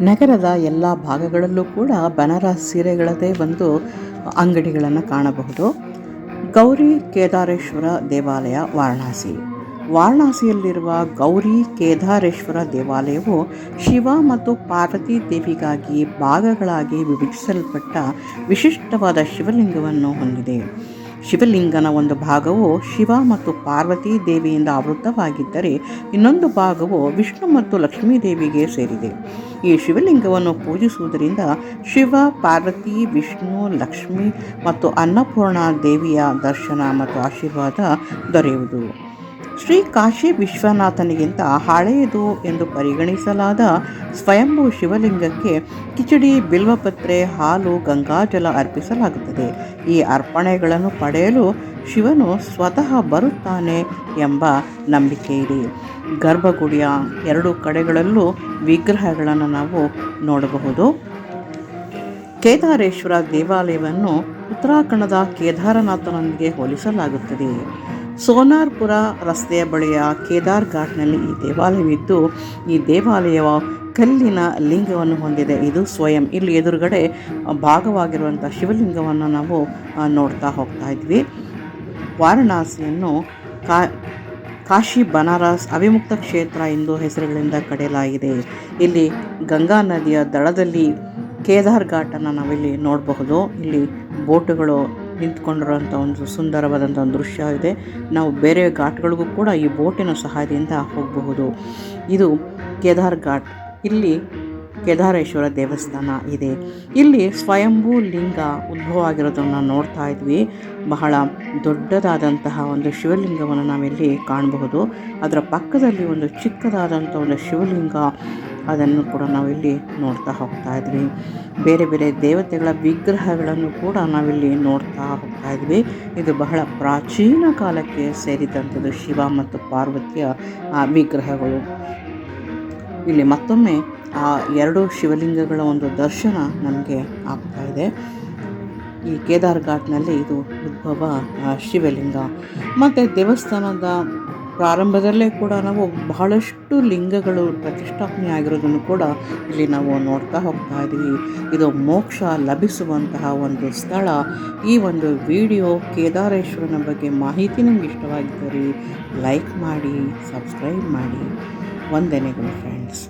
ನಗರದ ಎಲ್ಲ ಭಾಗಗಳಲ್ಲೂ ಕೂಡ ಬನಾರಸ್ ಸೀರೆಗಳದೇ ಒಂದು ಅಂಗಡಿಗಳನ್ನು ಕಾಣಬಹುದು. ಗೌರಿ ಕೇದಾರೇಶ್ವರ ದೇವಾಲಯ ವಾರಣಾಸಿ. ವಾರಣಾಸಿಯಲ್ಲಿರುವ ಗೌರಿ ಕೇದಾರೇಶ್ವರ ದೇವಾಲಯವು ಶಿವ ಮತ್ತು ಪಾರ್ವತಿ ದೇವಿಗಾಗಿ ಭಾಗಗಳಾಗಿ ವಿಭಜಿಸಲ್ಪಟ್ಟ ವಿಶಿಷ್ಟವಾದ ಶಿವಲಿಂಗವನ್ನು ಹೊಂದಿದೆ. ಶಿವಲಿಂಗನ ಒಂದು ಭಾಗವು ಶಿವ ಮತ್ತು ಪಾರ್ವತಿ ದೇವಿಯಿಂದ ಆವೃತ್ತವಾಗಿದ್ದರೆ ಇನ್ನೊಂದು ಭಾಗವು ವಿಷ್ಣು ಮತ್ತು ಲಕ್ಷ್ಮೀ ದೇವಿಗೆ ಸೇರಿದೆ. ಈ ಶಿವಲಿಂಗವನ್ನು ಪೂಜಿಸುವುದರಿಂದ ಶಿವ, ಪಾರ್ವತಿ, ವಿಷ್ಣು, ಲಕ್ಷ್ಮಿ ಮತ್ತು ಅನ್ನಪೂರ್ಣ ದೇವಿಯ ದರ್ಶನ ಮತ್ತು ಆಶೀರ್ವಾದ ದೊರೆಯುವುದು. ಶ್ರೀ ಕಾಶಿ ವಿಶ್ವನಾಥನಿಗಿಂತ ಹಳೆಯದು ಎಂದು ಪರಿಗಣಿಸಲಾದ ಸ್ವಯಂಭೂ ಶಿವಲಿಂಗಕ್ಕೆ ಕಿಚಡಿ, ಬಿಲ್ವಪತ್ರೆ, ಹಾಲು, ಗಂಗಾಜಲ ಅರ್ಪಿಸಲಾಗುತ್ತದೆ. ಈ ಅರ್ಪಣೆಗಳನ್ನು ಪಡೆಯಲು ಶಿವನು ಸ್ವತಃ ಬರುತ್ತಾನೆ ಎಂಬ ನಂಬಿಕೆ ಇದೆ. ಗರ್ಭಗುಡಿಯ ಎರಡು ಕಡೆಗಳಲ್ಲೂ ವಿಗ್ರಹಗಳನ್ನು ನಾವು ನೋಡಬಹುದು. ಕೇದಾರೇಶ್ವರ ದೇವಾಲಯವನ್ನು ಉತ್ತರಾಖಂಡದ ಕೇದಾರನಾಥನೊಂದಿಗೆ ಹೋಲಿಸಲಾಗುತ್ತದೆ. ಸೋನಾರ್ಪುರ ರಸ್ತೆಯ ಬಳಿಯ ಕೇದಾರ್ ಘಾಟ್ನಲ್ಲಿ ಈ ದೇವಾಲಯವಿದ್ದು, ಈ ದೇವಾಲಯವು ಕಲ್ಲಿನ ಲಿಂಗವನ್ನು ಹೊಂದಿದೆ. ಇದು ಸ್ವಯಂ. ಇಲ್ಲಿ ಎದುರುಗಡೆ ಭಾಗವಾಗಿರುವಂಥ ಶಿವಲಿಂಗವನ್ನು ನಾವು ನೋಡ್ತಾ ಹೋಗ್ತಾ ಇದ್ವಿ. ವಾರಣಾಸಿಯನ್ನು ಕಾ, ಕಾಶಿ ಬನಾರಸ್ ಅವಿಮುಕ್ತ ಕ್ಷೇತ್ರ ಎಂದು ಹೆಸರುಗಳಿಂದ ಕಡೆಯಲಾಗಿದೆ ಇಲ್ಲಿ ಗಂಗಾ ನದಿಯ ದಡದಲ್ಲಿ ಕೇದಾರ್ ಘಾಟನ್ನು ನಾವಿಲ್ಲಿ ನೋಡಬಹುದು. ಇಲ್ಲಿ ಬೋಟುಗಳು ನಿಂತ್ಕೊಂಡಿರುವಂಥ ಒಂದು ಸುಂದರವಾದಂಥ ಒಂದು ದೃಶ್ಯ ಇದೆ. ನಾವು ಬೇರೆ ಘಾಟ್ಗಳಿಗೂ ಕೂಡ ಈ ಬೋಟಿನ ಸಹಾಯದಿಂದ ಹೋಗಬಹುದು. ಇದು ಕೇದಾರ್ ಘಾಟ್. ಇಲ್ಲಿ ಕೇದಾರೇಶ್ವರ ದೇವಸ್ಥಾನ ಇದೆ. ಇಲ್ಲಿ ಸ್ವಯಂಭೂ ಲಿಂಗ ಉದ್ಭವ ಆಗಿರೋದನ್ನು ನೋಡ್ತಾ ಇದ್ವಿ. ಬಹಳ ದೊಡ್ಡದಾದಂತಹ ಒಂದು ಶಿವಲಿಂಗವನ್ನು ನಾವಿಲ್ಲಿ ಕಾಣಬಹುದು. ಅದರ ಪಕ್ಕದಲ್ಲಿ ಒಂದು ಚಿಕ್ಕದಾದಂಥ ಒಂದು ಶಿವಲಿಂಗ ಅದನ್ನು ಕೂಡ ನಾವಿಲ್ಲಿ ನೋಡ್ತಾ ಹೋಗ್ತಾ ಇದ್ವಿ. ಬೇರೆ ಬೇರೆ ದೇವತೆಗಳ ವಿಗ್ರಹಗಳನ್ನು ಕೂಡ ನಾವಿಲ್ಲಿ ನೋಡ್ತಾ ಹೋಗ್ತಾ ಇದ್ವಿ. ಇದು ಬಹಳ ಪ್ರಾಚೀನ ಕಾಲಕ್ಕೆ ಸೇರಿದಂಥದ್ದು ಶಿವ ಮತ್ತು ಪಾರ್ವತಿಯ, ಆ, ವಿಗ್ರಹಗಳು. ಇಲ್ಲಿ ಮತ್ತೊಮ್ಮೆ ಆ ಎರಡು ಶಿವಲಿಂಗಗಳ ಒಂದು ದರ್ಶನ ನಮಗೆ ಆಗ್ತಾ ಇದೆ. ಈ ಕೇದಾರ್ ಘಾಟ್ನಲ್ಲಿ ಇದು ಉದ್ಭವ ಶಿವಲಿಂಗ. ಮತ್ತು ದೇವಸ್ಥಾನದ ಪ್ರಾರಂಭದಲ್ಲೇ ಕೂಡ ನಾವು ಬಹಳಷ್ಟು ಲಿಂಗಗಳು ಪ್ರತಿಷ್ಠಾಪನೆ ಆಗಿರೋದನ್ನು ಕೂಡ ಇಲ್ಲಿ ನಾವು ನೋಡ್ತಾ ಹೋಗ್ತಾ ಇದ್ದೀವಿ. ಇದು ಮೋಕ್ಷ ಲಭಿಸುವಂತಹ ಒಂದು ಸ್ಥಳ. ಈ ಒಂದು ವಿಡಿಯೋ ಕೇದಾರೇಶ್ವರನ ಬಗ್ಗೆ ಮಾಹಿತಿ ನಿಮ್ಗೆ ಇಷ್ಟವಾಗಿದ್ದರೆ ಲೈಕ್ ಮಾಡಿ, ಸಬ್ಸ್ಕ್ರೈಬ್ ಮಾಡಿ. ವಂದನೆಗಳು ಫ್ರೆಂಡ್ಸ್